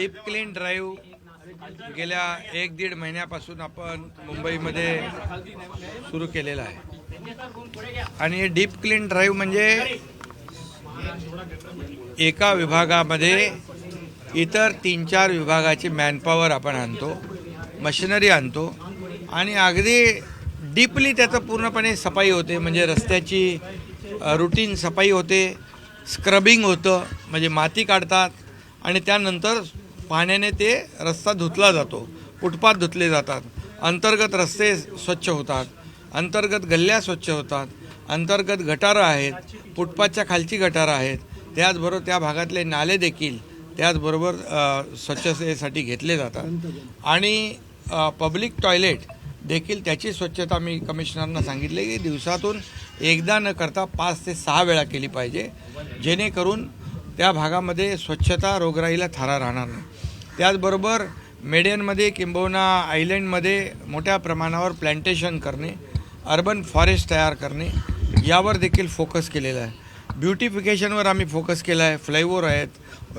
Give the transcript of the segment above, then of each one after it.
Deep clean drive गेल्या एक दीड महिन्यापासून आपण मुंबईमध्ये सुरू केलेला आहे. आणि डीप क्लीन ड्राईव्ह म्हणजे एका विभागामध्ये इतर तीन चार विभागाची मॅनपॉवर आपण आणतो मशिनरी आणतो आणि अगदी डीपली त्याचं पूर्णपणे सफाई होते म्हणजे रस्त्याची रुटीन सफाई होते स्क्रबिंग होतं म्हणजे माती काढतात आणि त्यानंतर पाण्याने ते रस्ता धुतला जातो फुटपाथ धुतले जातात अंतर्गत रस्ते स्वच्छ होतात अंतर्गत गल्ल्या स्वच्छ होतात अंतर्गत गटारं आहेत फुटपाथच्या खालची गटारं आहेत त्याचबरोबर त्या भागातले नाले देखील त्याचबरोबर स्वच्छतेसाठी घेतले जातात. आणि पब्लिक टॉयलेट देखील त्याची स्वच्छता मी कमिशनरना सांगितले की दिवसातून एकदा न करता पाच ते सहा वेळा केली पाहिजे जेणेकरून त्या भागामध्ये स्वच्छता रोगराईला थारा राहणार नाही. त्याचबरोबर मेडियनमध्ये किंबहुना आयलंडमध्ये मोठ्या प्रमाणावर प्लॅन्टेशन करणे अर्बन फॉरेस्ट तयार करणे यावर देखील फोकस केलेला आहे. ब्युटिफिकेशनवर आम्ही फोकस केला आहे फ्लायओव्हर आहेत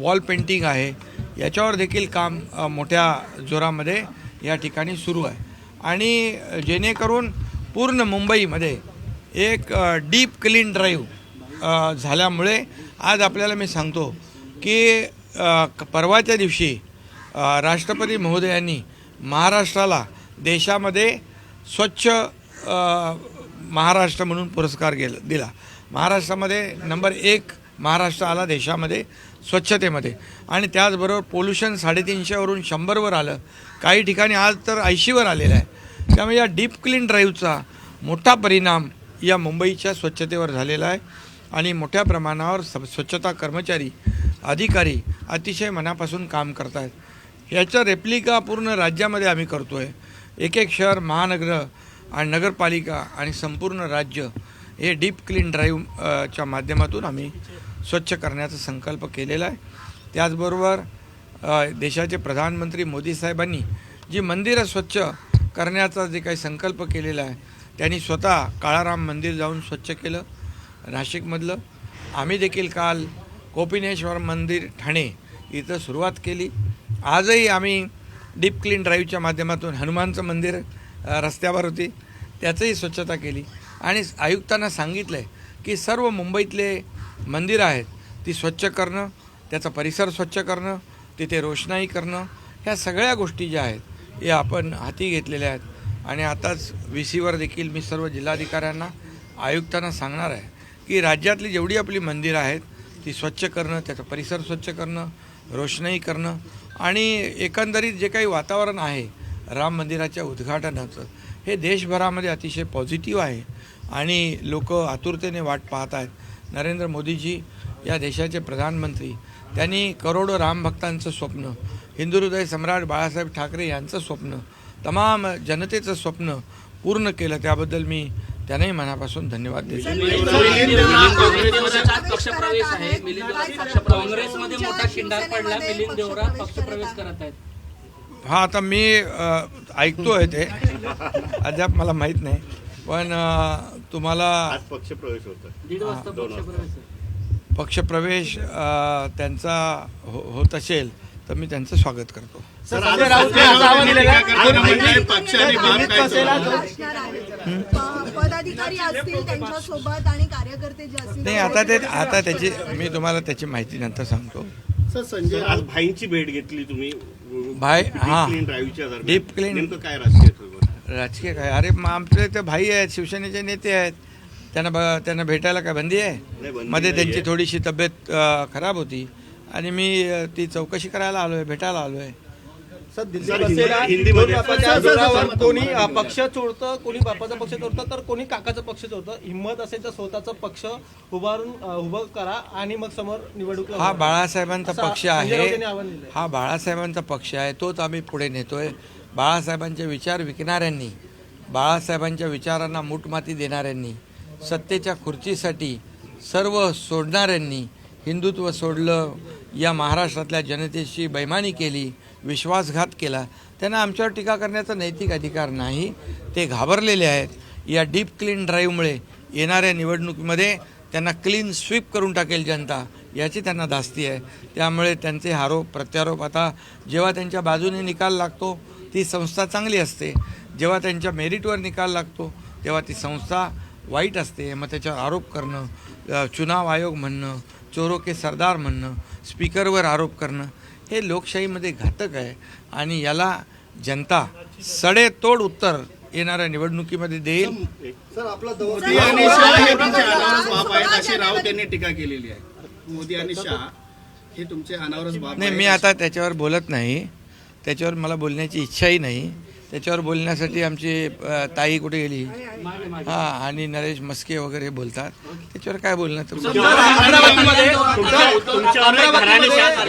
वॉल पेंटिंग आहे याच्यावर देखील काम मोठ्या जोरामध्ये या ठिकाणी सुरू आहे. आणि जेणेकरून पूर्ण मुंबईमध्ये एक डीप क्लीन ड्राईव्ह झाल्यामुळे आज आपल्याला मी सांगतो की परवाच्या दिवशी राष्ट्रपती महोदयांनी महाराष्ट्राला देशामध्ये स्वच्छ महाराष्ट्र म्हणून पुरस्कार गेला दिला. महाराष्ट्रामध्ये नंबर एक महाराष्ट्र आला देशामध्ये स्वच्छतेमध्ये. आणि त्याचबरोबर पोल्युशन साडेतीनशेवरून शंभरवर आलं. काही ठिकाणी आज तर ऐंशीवर आलेलं आहे. त्यामुळे या डीप क्लीन ड्राईव्हचा मोठा परिणाम या मुंबईच्या स्वच्छतेवर झालेला आहे. आणि मोठ्या प्रमाणावर स स्वच्छता कर्मचारी अधिकारी अतिशय मनापासून काम करत आहेत याचा रेप्लिका पूर्ण राज्यामध्ये आम्ही करतो आहे एक एक शहर महानगर आणि नगरपालिका आणि संपूर्ण राज्य हे डीप क्लीन ड्राईव्ह च्या माध्यमातून आम्ही स्वच्छ करण्याचा संकल्प केलेला आहे. त्याचबरोबर देशाचे प्रधानमंत्री मोदी साहेबांनी जी मंदिरं स्वच्छ करण्याचा जे काही संकल्प केलेला आहे त्यांनी स्वतः काळाराम मंदिर जाऊन स्वच्छ केलं. नाशिकमधलं. आम्ही देखील काल कोपिनेश्वर मंदिर ठाणे इथं सुरुवात केली. आजही आम्ही डीप क्लीन ड्राईव्हच्या माध्यमातून हनुमानचं मंदिर रस्त्यावर होती. त्याचंही स्वच्छता केली. आणि आयुक्तांना सांगितलं आहे की सर्व मुंबईतले मंदिरं आहेत ती स्वच्छ करणं त्याचा परिसर स्वच्छ करणं तिथे रोषणाई करणं ह्या सगळ्या गोष्टी ज्या आहेत हे आपण हाती घेतलेल्या आहेत. आणि आताच व्ही सीवर देखील मी सर्व जिल्हाधिकाऱ्यांना आयुक्तांना सांगणार आहे. की राज्यातली जेवढी आपली मंदिरं आहेत ती स्वच्छ करणं त्याचा परिसर स्वच्छ करणं रोषणाई करणं आणि एकंदरीत जे काही वातावरण आहे राम मंदिराच्या उद्घाटनाचं हे देशभरामध्ये अतिशय पॉझिटिव्ह आहे आणि लोक आतुरतेने वाट पाहत आहेत. नरेंद्र मोदीजी या देशाचे प्रधानमंत्री त्यांनी करोडो रामभक्तांचं स्वप्न हिंदू हृदय सम्राट बाळासाहेब ठाकरे यांचं स्वप्न तमाम जनतेचं स्वप्न पूर्ण केलं. त्याबद्दल मी त्यांनाही मनापासून धन्यवाद देतो देवराचा पक्षप्रवेश आहे मिलिंद देवरा पक्ष काँग्रेसमध्ये मोठा खिंडार पडला मिलिंद देवरा पक्षप्रवेश करत आहेत. हा आता मी अ, ऐकतोय ते. अद्याप मला माहीत नाही. पण तुम्हाला आज पक्ष प्रवेश होता पक्षप्रवेश आहे. पक्षप्रवेश त्यांचा हो होत असेल तर मी त्यांचं स्वागत करतो. संजय पदाधिकारी असतील त्यांच्यासोबत आणि कार्यकर्ते जे असतील नाही आता ते आता त्याची मी तुम्हाला त्याची माहिती नंतर सांगतो. सर संजय आज भाईंची भेट घेतली तुम्ही. भाई, हा. क्लीन clean- नेमकं काय राजकीय? राजकीय काय? अरे मग आमचे ते भाई आहेत शिवसेनेचे नेते आहेत. त्यांना ब त्यांना भेटायला काय बंदी आहे? मध्ये. त्यांची थोडीशी तब्येत खराब होती. आणि मी ती चौकशी करायला आलो आहे भेटायला आलो आहे सर दिल्ली बसेला बापाच्या जोरावर कोणी अ, पक्ष चोरतं कोणी बापाचा पक्ष चोरतं तर कोणी काकाचा पक्ष चोरतं. हिंमत असेल तर स्वतःचा पक्ष उभारून अ, उभं करा आणि मग समोर निवडणूक हा लढवा. बाळासाहेबांचा असं पक्ष संजय राऊत आहे. यांनी आव्हान दिलंय. हा बाळासाहेबांचा पक्ष आहे. तोच आम्ही पुढे नेतोय. बाळासाहेबांचे विचार विकणाऱ्यांनी बाळासाहेबांच्या विचारांना मूठमाती देणाऱ्यांनी सत्तेच्या खुर्चीसाठी सर्व सोडणाऱ्यांनी हिंदुत्व सोडलं या महाराष्ट्रातल्या जनतेशी बैमानी केली विश्वासघात केला. त्यांना आमच्यावर टीका करण्याचा नैतिक अधिकार नाही. ते घाबरलेले आहेत. या डीप क्लीन ड्राईव्हमुळे येणाऱ्या निवडणुकीमध्ये त्यांना क्लीन स्वीप करून टाकेल जनता याची त्यांना धास्ती आहे. त्यामुळे त्यांचे आरोप प्रत्यारोप आता जेव्हा त्यांच्या बाजूने निकाल लागतो ती संस्था चांगली असते. जेव्हा त्यांच्या मेरिटवर निकाल लागतो तेव्हा ती संस्था वाईट असते. मग त्याच्यावर आरोप करणं चुनाव आयोग म्हणणं चोरो के सरदार म्हणणं स्पीकरवर आरोप करणं हे लोकशाहीमध्ये घातक आहे आणि याला जनता सडेतोड उत्तर येणाऱ्या निवडणुकीमध्ये देईल. मोदी आणि शहा हे तुमचे अनावरच बाप आहेत अशी राऊत यांनी टीका केलेली आहे. मोदी आणि शहा हे तुमचे अनावरच बाप नाही मी आता त्याच्यावर बोलत नाही. त्याच्यावर मला बोलण्याची इच्छाही नाही. त्याच्यावर बोलण्यासाठी आमची ताई कुठे गेली? हा आणि नरेश मस्के वगैरे बोलतात. त्याच्यावर काय बोलणं तर तुमच्या- तुमच्यावरही घराणेशा-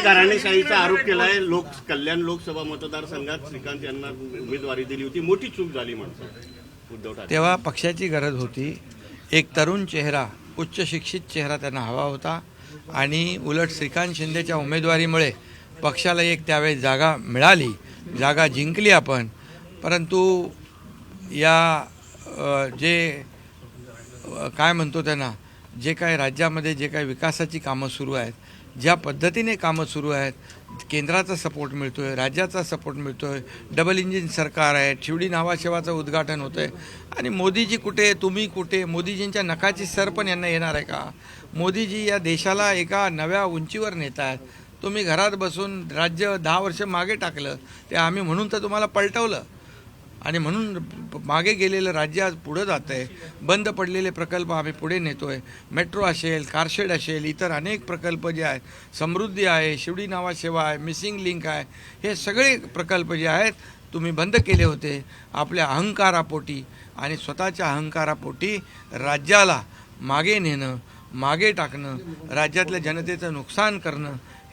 घराणेशाहीचा आरोप केलाय. लोक कल्याण लोकसभा मतदारसंघात श्रीकांत यांना उमेदवारी दिली होती. मोठी चूक झाली म्हणतात. उद्धव ठाकरे. तेव्हा पक्षाची गरज होती. एक तरुण चेहरा उच्च शिक्षित चेहरा त्यांना हवा होता. आणि उलट श्रीकांत शिंदेच्या उमेदवारीमुळे पक्षाला एक त्यावेळेस जागा मिळाली जागा जिंकली आपण. परंतु या जे काय म्हणतो त्यांना जे काय राज्यामध्ये जे काय विकासाची कामं सुरू आहेत ज्या पद्धतीने कामं सुरू आहेत केंद्राचा सपोर्ट मिळतो आहे राज्याचा सपोर्ट मिळतो आहे डबल इंजिन सरकार आहे शिवडी नावाशेवाचं उद्घाटन होतं आहे आणि मोदीजी कुठे तुम्ही कुठे मोदीजींच्या नकाची सर पण यांना येणार आहे का? मोदीजी या देशाला एका नव्या उंचीवर नेत आहेत. तुम्ही घरात बसून राज्य दहा वर्ष मागे टाकलं ते आम्ही म्हणून तर तुम्हाला पलटवलं. आणि म्हणून मागे गेलेलं राज्य आज पुढं जात आहे बंद पडलेले प्रकल्प आम्ही पुढे नेतो आहे मेट्रो असेल कारशेड असेल इतर अनेक प्रकल्प जे आहेत समृद्धी आहे शिवडी नावा सेवा आहे मिसिंग लिंक आहे हे सगळे प्रकल्प जे आहेत तुम्ही बंद केले होते. आपल्या अहंकारापोटी आणि स्वतःच्या अहंकारापोटी राज्याला मागे नेणं मागे टाकणं राज्यातल्या जनतेचं नुकसान करणं